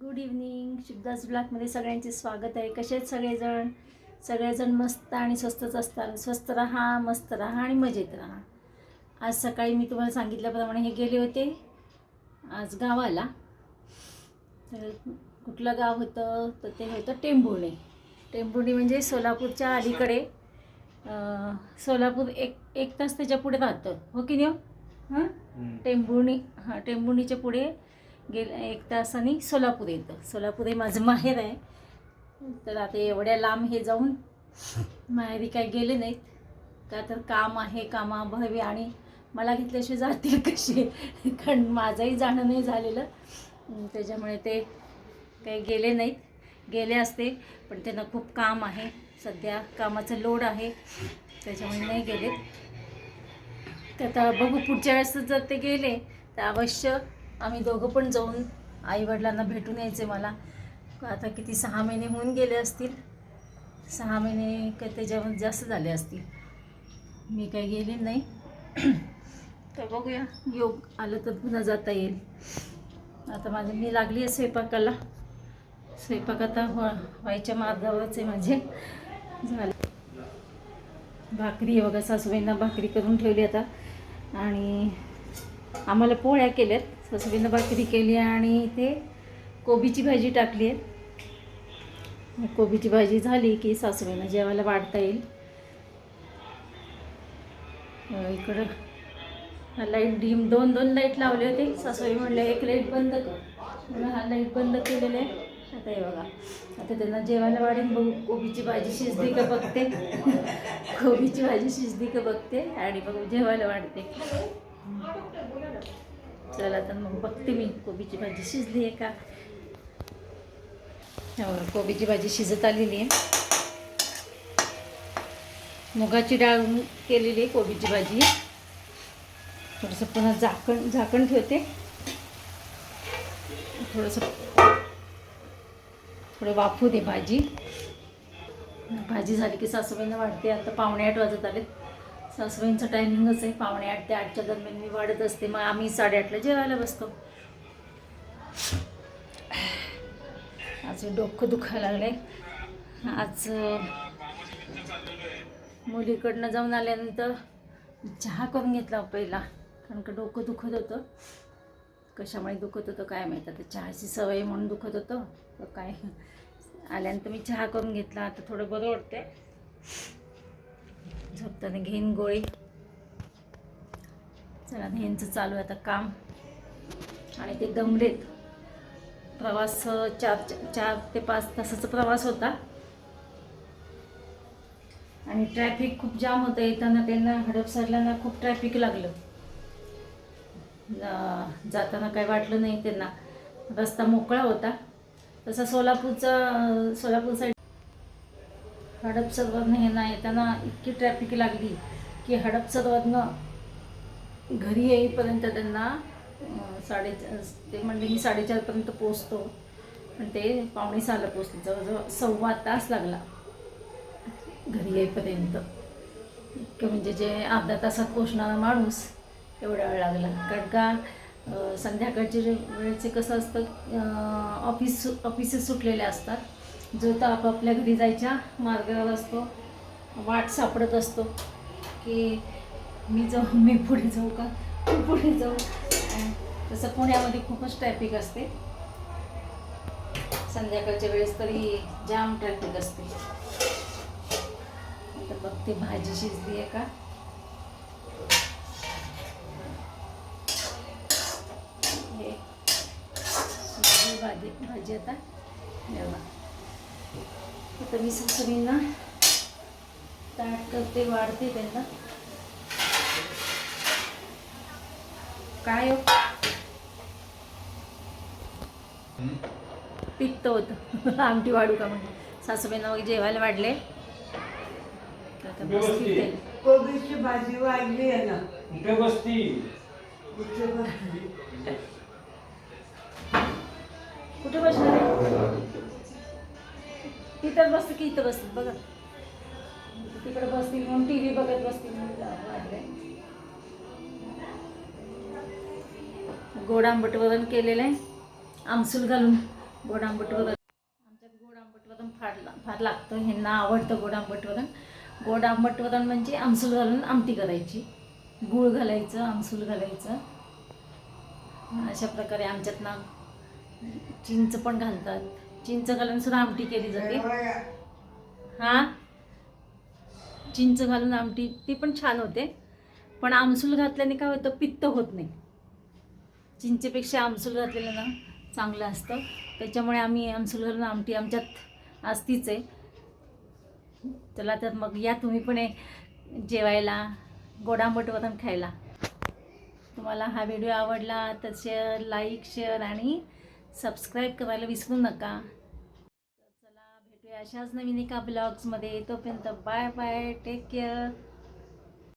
Good evening Shivdas ब्लॉकमध्ये सगळ्यांचे स्वागत आहे. कसे आहेत सगळेजण? सगळेजण मस्त आणि स्वस्तच असतात. स्वस्त राहा मस्त राहा आणि मजेत राहा. आज सकाळी मी तुम्हाला सांगितल्याप्रमाणे हे गेले होते. आज गावाला. तर कुठलं गाव होतं? तर ते होतं टेंभुर्णी. टेंभुर्णी म्हणजे सोलापूरच्या अलीकडे. सोलापूर एक एक तास त्याच्या पुढे राहतं. हो की नाही हो? हां. टेंभुर्णी हां टेंभुर्णीच्या पुढे गेल एक तासाने सोलापूर येतं. सोलापूर हे माझं माहेर आहे. तर आता एवढ्या लांब हे जाऊन माहेरी काही गेले नाहीत. का तर काम आहे कामाभावी आणि मला घेतल्याशिवाय जातील कसे? कारण माझंही जाणं नाही झालेलं. त्याच्यामुळे ते काही गेले नाहीत. गेले असते पण त्यांना खूप काम आहे. सध्या कामाचं लोड आहे. त्याच्यामुळे नाही गेले तर आता बघू पुढच्या वेळेस जर ते गेले तर अवश्य आम्ही दोघं पण जाऊन आईवडिलांना भेटून यायचे मला. आता किती सहा महिने होऊन गेले असतील. सहा महिने का त्याच्यावर जास्त झाले असतील. मी काही गेले नाही. तर बघूया. योग आलं तर पुन्हा जाता येईल. आता माझं मी लागली आहे स्वयंपाकाला. स्वयंपाक आता व्हा व्हायच्या मार्गावरच आहे माझे. झालं. भाकरी आहे बघा सासूबाईंना भाकरी करून ठेवली आता. आणि आम्हाला पोळ्या केल्यात. सासूबाईंना भाकरी केली आणि इथे कोबीची भाजी टाकली आहे. कोबीची भाजी झाली की सासूबाईंना जेवायला वाढता येईल. इकडं हा लाइट डीम दोन दोन लाइट लावले होते. सासूबाई म्हणले एक लाइट बंद कर. म्हणून हा लाइट बंद केलेला आहे. आता हे बघा. आता त्यांना जेवायला वाढेल. बघू कोबीची भाजी शिजली का बघते. कोबीची भाजी शिजली का बघते. आणि बघू जेवायला वाढते. चला तर मग बघते मी कोबीची भाजी शिजली आहे का? हो, कोबीची भाजी शिजत आलेली आहे. मुगाची डाळ केलेली आहे कोबीची भाजी. थोडंसं पुन्हा झाकण झाकण ठेवते. थोडंसं थोडं वाफू दे भाजी. भाजी झाली की सासूबाईंना वाढते आता पावणे आठ वाजत आलेत. सासूबाईंचं टायमिंगच आहे. पावणे आठ ते आठच्या दरम्यान मी वाढत असते. मग आम्ही साडेआठला जेवायला बसतो. आज डोकं दुखायला लागले आज मुलीकडनं जाऊन आल्यानंतर चहा करून घेतला हो पहिला. कारण का डोकं दुखत होतं. कशामुळे दुखत होतं काय माहीत. आता चहाची सवय म्हणून दुखत होतं. तर काय? आल्यानंतर मी चहा करून घेतला. आता थोडं बरं वाटतंय. झोपताना घेईन गोळी. चला ह्यांचं चालू आहे आता काम. आणि ते दमलेत. प्रवास चार चार ते पाच तासाचा प्रवास होता. आणि ट्रॅफिक खूप जाम होतं. येताना त्यांना हडपसरला ना खूप ट्रॅफिक लागलं. जाताना काही वाटलं नाही त्यांना. रस्ता मोकळा होता. तसा सोलापूरचा सोलापूर साईड हडपसरवरनं हे ना येताना इतकी ट्रॅफिक लागली की हडपसरवरनं घरी येईपर्यंत त्यांना साडे ते म्हणले मी साडेचारपर्यंत पोचतो पण ते पावणे सहाला पोचले जवळजवळ सव्वा तास लागला घरी येईपर्यंत. इतकं म्हणजे जे अर्ध्या तासात पोचणारा माणूस एवढा वेळ लागला. कारण का संध्याकाळचे वेळेचे कसं असतं ऑफिस ऑफिसेस सुटलेले असतात. जो तर आपापल्या घरी जायच्या मार्गावर असतो वाट सापडत असतो की मी जाऊ मी पुढे जाऊ का? तू पुढे जाऊ. तसं पुण्यामध्ये खूपच ट्रॅफिक असते. संध्याकाळच्या वेळेस तरी जाम ट्रॅफिक असते. आता बघते भाजी शिजली आहे का? हे भाजी भाजी आता. हे आता मी सासूबाईंना ताट करते वाढते त्यांना. काय हो? पित्त होतं. आमटी वाढू का म्हणजे सासूबाईंना वगैरे जेवायला वाढले. कोबीची भाजी वाढली आहे ना. कुठे बसणार तिथं बसते की इथं बसतील बघा. तिकडे बसतील म्हणून टी व्ही बघत बसतील म्हणून गोड आंबट वरण केलेलं आहे. आमसूल घालून गोड आंबट वरण. आमच्यात गोड आंबट वरण फार ला- फार लागतं. ह्यांना आवडतं गोड आंबट वरण. गोड आंबट वरण म्हणजे आमसूल घालून आमटी करायची. गूळ घालायचं आमसूल घालायचं. अशा प्रकारे आमच्यात ना चिंच पण घालतात. चिंच घालून सुद्धा आमटी केली जाते. हां चिंच घालून आमटी ती पण छान होते. पण आमसूल घातल्याने काय होतं पित्त होत नाही. चिंचेपेक्षा आमसूल घातलेलं ना चांगलं असतं. त्याच्यामुळे आम्ही आमसूल घालून आमटी आमच्यात असतीच आहे. चला तर मग या तुम्ही पण जेवायला गोडांबट वरण खायला. तुम्हाला हा व्हिडिओ आवडला तर शेअर लाईक शेअर आणि सबस्क्राईब करायला विसरू नका. तर चला भेटूया अशाच नवीन एका ब्लॉग्समध्ये. तोपर्यंत बाय बाय टेक केअर